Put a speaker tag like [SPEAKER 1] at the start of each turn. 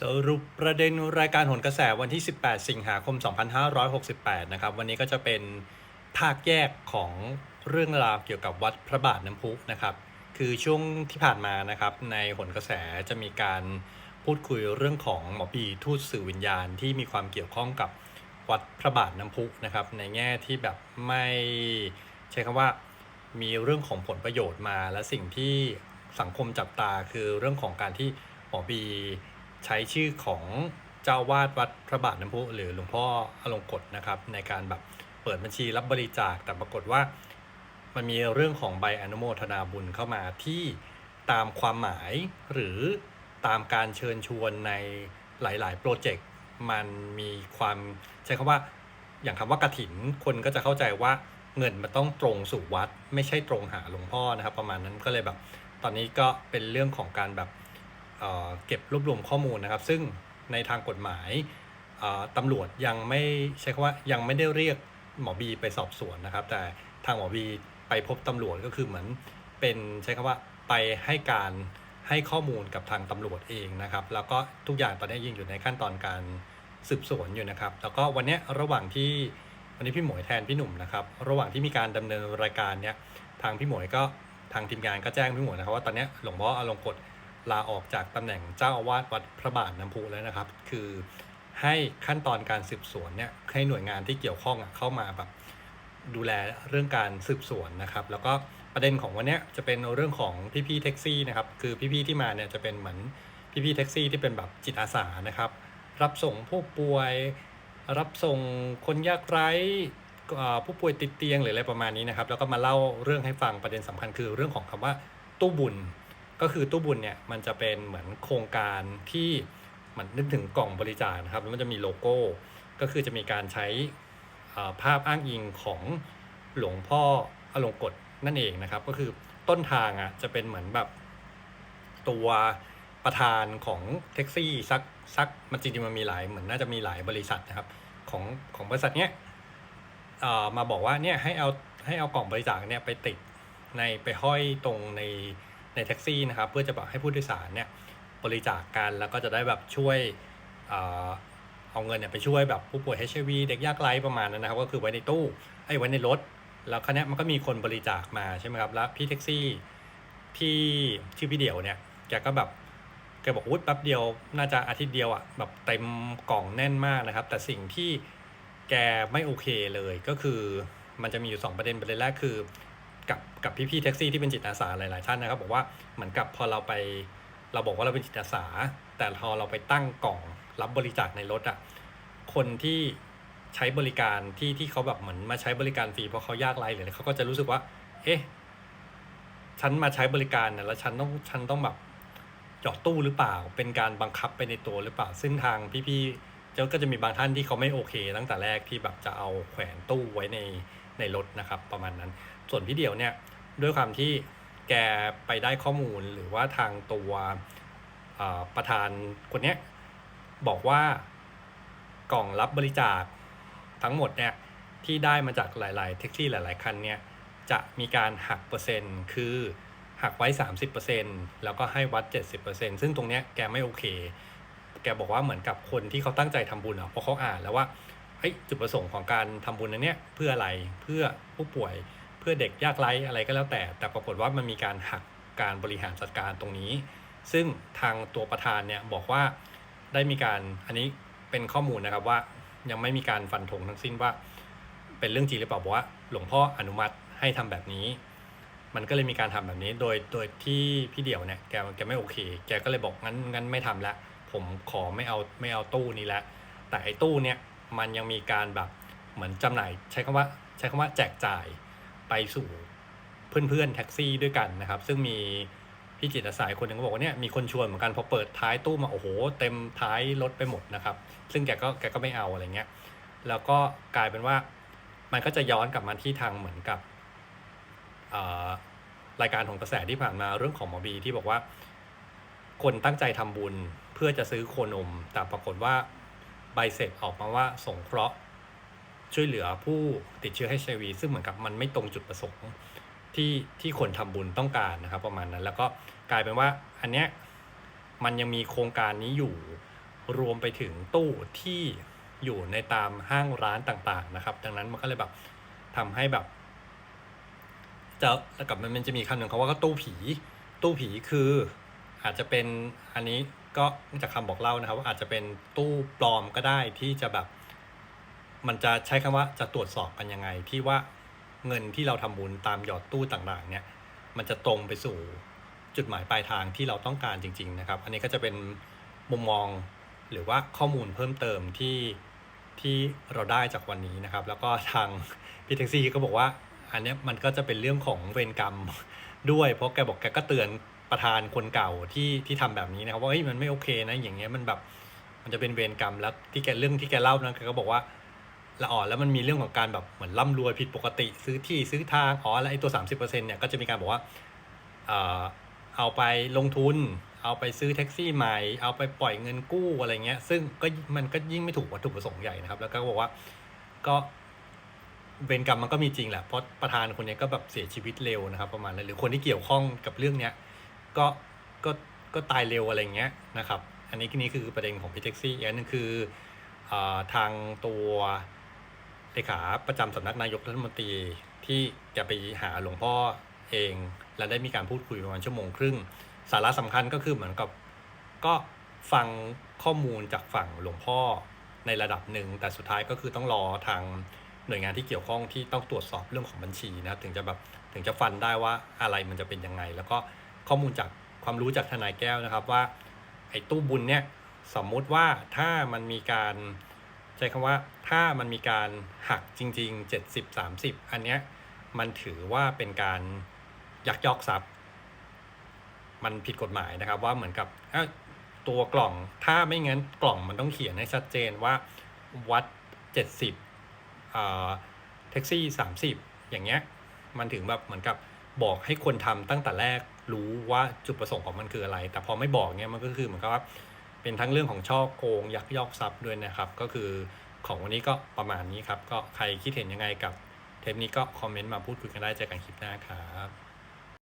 [SPEAKER 1] สรุปประเด็นรายการหนกระแสวันที่ 18 สิงหาคม 2568 นะครับ วันนี้ก็จะเป็นภาคแยกของเรื่องราวเกี่ยวกับวัดพระบาทน้ำพุนะครับ คือช่วงที่ผ่านมานะครับ ในหนกระแสจะมีการพูดคุยเรื่องของหมอปีทูตสื่อวิญญาณที่มีความเกี่ยวข้องกับวัดพระบาทน้ำพุนะครับ ในแง่ที่แบบไม่ใช้คำว่ามีเรื่องของผลประโยชน์มา และสิ่งที่สังคมจับตาคือเรื่องของการที่หมอปี ใช้ชื่อของเจ้าวาดวัดพระบาทน้ำพุหรือหลวงพ่ออลงกฎนะครับ ในการแบบเปิดบัญชีรับบริจาคแต่ปรากฏว่า มันมีเรื่องของใบอนุโมทนาบุญเข้ามาที่ตามความหมายหรือตามการเชิญชวนในหลาย ๆ โปรเจกต์มันมีความใช้คำว่า อย่างคำว่ากระถินคนก็จะเข้าใจว่าเงินมันต้องตรงสู่วัด ไม่ใช่ตรงหาหลวงพ่อนะครับ ประมาณนั้นก็เลยแบบ ตอนนี้ก็เป็นเรื่องของการแบบ เก็บรวบรวมข้อมูลนะครับ ซึ่งในทางกฎหมายตำรวจยังไม่ใช้คำว่ายังไม่ได้เรียกหมอบีไปสอบสวนนะครับ แต่ทางหมอบีไปพบตำรวจก็คือเหมือนเป็นใช้คำว่าไปให้การให้ข้อมูลกับทางตำรวจเองนะครับ แล้วก็ทุกอย่างตอนนี้ยังอยู่ในขั้นตอนการสืบสวนอยู่นะครับ แล้วก็วันนี้ระหว่างที่วันนี้พี่หมวยแทนพี่หนุ่มนะครับ ระหว่างที่มีการดำเนินรายการเนี้ยทางพี่หมวยก็ทางทีมงานก็แจ้งพี่หมวยนะครับว่าตอนนี้หลวงพ่ออลงกฎ ลาออกจากตำแหน่งเจ้าอาวาสวัดพระบาทน้ำพุแล้วนะครับ คือให้ขั้นตอนการสืบสวนเนี่ยให้หน่วยงานที่เกี่ยวข้องเข้ามาแบบดูแลเรื่องการสืบสวนนะครับ แล้วก็ประเด็นของวันนี้จะเป็นเรื่องของพี่ๆแท็กซี่นะครับคือพี่ๆที่มาเนี่ยจะเป็นเหมือนพี่ๆแท็กซี่ที่เป็นแบบจิตอาสานะครับ รับส่งผู้ป่วย รับส่งคนยากไร้ผู้ป่วยติดเตียงหรืออะไรประมาณนี้นะครับ แล้วก็มาเล่าเรื่องให้ฟังประเด็นสำคัญคือเรื่องของคำว่าตู้บุญ ก็คือตู้บุญเนี่ยมันจะเป็นเหมือนโครงการที่มันนึกถึงกล่องบริจาคนะครับแล้วมันจะมีโลโก้ ก็คือจะมีการใช้ภาพอ้างอิงของหลวงพ่ออลงกฎนั่นเองนะครับ ก็คือต้นทางอะจะเป็นเหมือนแบบตัวประธานของแท็กซี่ซักซักมันจริงๆมันมีหลายเหมือนน่าจะมีหลายบริษัทนะครับของของบริษัทเนี้ยมาบอกว่าเนี่ยให้เอาให้เอากล่องบริจาคเนี่ยไปติดในไปห้อยตรงใน ในแท็กซี่นะครับเพื่อจะแบบให้ผู้โดยสารเนี่ยบริจาคกันแล้วก็จะได้แบบช่วยเอาเงินเนี่ยไปช่วยแบบผู้ป่วย HIV เด็กยากไร้ประมาณนั้นนะครับ ก็คือไว้ในตู้ไอ้ไว้ในรถ แล้วคันนี้มันก็มีคนบริจาคมาใช่ไหมครับแล้วพี่แท็กซี่ที่ชื่อพี่เดี่ยวเนี่ยแกก็แบบแกบอกอุ้ยแป๊บเดียวน่าจะอาทิตย์เดียวอะแบบเต็มกล่องแน่นมากนะครับ แต่สิ่งที่แกไม่โอเคเลยก็คือมันจะมีอยู่สองประเด็นประเด็นแรกคือ กับกับพี่ๆแท็กซี่ที่เป็นจิตอาสาหลาย ๆ ท่านนะครับ บอกว่าเหมือนกับพอเราไปเราบอกว่าเราเป็นจิตอาสา แต่พอเราไปตั้งกล่องรับบริจาคในรถอะคนที่ใช้บริการที่ที่เขาแบบเหมือนมาใช้บริการฟรีเพราะเขายากไร้หรืออะไรเขาก็จะรู้สึกว่า เอ๊ะฉันมาใช้บริการเนี่ยแล้วฉันต้องฉันต้องแบบหยอดตู้หรือเปล่า เป็นการบังคับไปในตัวหรือเปล่า ซึ่งทางพี่ๆเจ้าก็จะมีบางท่านที่เขาไม่โอเค ตั้งแต่แรกที่แบบจะเอาแขวนตู้ไว้ในในรถนะครับ ประมาณนั้น ส่วนพี่เดียวเนี่ยด้วยความที่แกไปได้ข้อมูลหรือว่าทางตัวประธานคนนี้บอกว่ากล่องรับบริจาคทั้งหมดเนี่ยที่ได้มาจากหลาย ๆ แท็กซี่หลาย ๆ คันเนี่ยจะมีการหักเปอร์เซ็นต์คือหักไว้ 30%แล้วก็ให้วัด 70%ซึ่งตรงเนี้ยแกไม่โอเค แกบอกว่าเหมือนกับคนที่เขาตั้งใจทำบุญอะเพราะเขาอ่านแล้วว่าเฮ้จุดประสงค์ของการทำบุญอันเนี้ยเพื่ออะไรเพื่อผู้ป่วย เพื่อเด็กยากไร้อะไรก็แล้วแต่ แต่ปรากฏว่ามันมีการหักการบริหารจัดการตรงนี้ ซึ่งทางตัวประธานเนี่ยบอกว่าได้มีการอันนี้เป็นข้อมูลนะครับว่ายังไม่มีการฟันธงทั้งสิ้นว่า เป็นเรื่องจริงหรือเปล่าบอกว่า หลวงพ่ออนุมัติให้ทำแบบนี้ มันก็เลยมีการทำแบบนี้ โดยโดยที่พี่เดี่ยวเนี่ยแกแกไม่โอเค แกก็เลยบอกงั้นงั้นไม่ทำละ ผมขอไม่เอาไม่เอาตู้นี้ละแต่ไอ้ตู้เนี่ยมันยังมีการแบบเหมือนจำหน่าย ใช้คำว่าใช้คำว่าแจกจ่าย ไปสู่เพื่อนๆแท็กซี่ด้วยกันนะครับ ซึ่งมีพี่จิตอาสาอีกคนหนึ่งก็บอกว่าเนี่ยมีคนชวนเหมือนกันพอเปิดท้ายตู้มาโอ้โห เต็มท้ายรถไปหมดนะครับ ซึ่งแกก็แกก็ไม่เอาอะไรเงี้ยแล้วก็กลายเป็นว่ามันก็จะย้อนกลับมาที่ทางเหมือนกับรายการของกระแสที่ผ่านมาเรื่องของหมอบีที่บอกว่า คนตั้งใจทำบุญเพื่อจะซื้อโคนม แต่ปรากฏว่าใบเสร็จออกมาว่าสงเคราะห์ ช่วยเหลือผู้ติดเชื้อ HIV ซึ่งเหมือนกับมันไม่ตรงจุดประสงค์ที่ที่คนทำบุญต้องการนะครับ ประมาณนั้น แล้วก็กลายเป็นว่าอันเนี้ยมันยังมีโครงการนี้อยู่รวมไปถึงตู้ที่อยู่ในตามห้างร้านต่างๆนะครับ ดังนั้นมันก็เลยแบบทำให้แบบจะแล้วกับมันมันจะมีคำหนึ่งเขาว่าก็ตู้ผี ตู้ผีคืออาจจะเป็นอันนี้ก็จากคำบอกเล่านะครับว่าอาจจะเป็นตู้ปลอมก็ได้ที่จะแบบ มันจะใช้คำว่าจะตรวจสอบกันยังไงที่ว่าเงินที่เราทำบุญตามหยอดตู้ต่างๆเนี่ยมันจะตรงไปสู่จุดหมายปลายทางที่เราต้องการจริง ๆ นะครับ อันนี้ก็จะเป็นมุมมองหรือว่าข้อมูลเพิ่มเติมที่ที่เราได้จากวันนี้นะครับ แล้วก็ทางพี่แท็กซี่ก็บอกว่า อันนี้มันก็จะเป็นเรื่องของเวรกรรมด้วยเพราะแกบอกแกก็เตือนประธานคนเก่าที่ที่ทำแบบนี้นะครับว่าเฮ้ยมันไม่โอเคนะอย่างเงี้ยมันแบบมันจะเป็นเวรกรรมแล้วที่แกเรื่องที่แกเล่านะแกก็บอกว่า ละอ่อนแล้วมันมีเรื่องของการแบบเหมือนร่ำรวยผิดปกติ ซื้อที่ซื้อทางอ๋อแล้วไอ้ตัว 30%เนี่ยก็จะมีการบอกว่าเออเอาไปลงทุน เอาไปซื้อแท็กซี่ใหม่ เอาไปปล่อยเงินกู้อะไรเงี้ย ซึ่งก็มันก็ยิ่งไม่ถูกวัตถุประสงค์ใหญ่นะครับ แล้วก็บอกว่าก็เวรกรรมมันก็มีจริงแหละเพราะประธานคนนี้ก็แบบเสียชีวิตเร็วนะครับ ประมาณนั้นหรือคนที่เกี่ยวข้องกับเรื่องเนี้ยก็ก็ก็ตายเร็วอะไรเงี้ยนะครับ อันนี้นี่คือประเด็นของพี่แท็กซี่อีกอันหนึงคืออทางตัว เลขาประจำสำนักนายกรัฐมนตรีที่จะไปหาหลวงพ่อเอง และได้มีการพูดคุยประมาณชั่วโมงครึ่ง สาระสำคัญก็คือเหมือนกับก็ฟังข้อมูลจากฝั่งหลวงพ่อในระดับหนึ่ง แต่สุดท้ายก็คือต้องรอทางหน่วยงานที่เกี่ยวข้องที่ต้องตรวจสอบเรื่องของบัญชีนะครับถึงจะแบบถึงจะฟันได้ว่าอะไรมันจะเป็นยังไง แล้วก็ข้อมูลจากความรู้จากทนายแก้วนะครับว่าไอ้ตู้บุญเนี่ยสมมุติว่าถ้ามันมีการ ใช้คำว่าถ้ามันมีการหักจริง ๆ 70 30 อันเนี้ยมันถือว่าเป็นการยักยอกทรัพย์ มันผิดกฎหมายนะครับว่าเหมือนกับเอ้าตัวกล่องถ้าไม่งั้นกล่องมันต้องเขียนให้ชัดเจนว่าวัด 70อ่าแท็กซี่ 30 อย่างเงี้ยมันถึงแบบเหมือนกับบอกให้คนทำตั้งแต่แรกรู้ว่าจุดประสงค์ของมันคืออะไร แต่พอไม่บอกเงี้ยมันก็คือเหมือนกับว่า เป็นทั้งเรื่องของช่อโกงยักยอกทรัพย์ด้วยนะครับ ก็คือของวันนี้ก็ประมาณนี้ครับ ก็ใครคิดเห็นยังไงกับเทปนี้ก็คอมเมนต์มาพูดคุยกันได้เจอกันคลิปหน้าครับ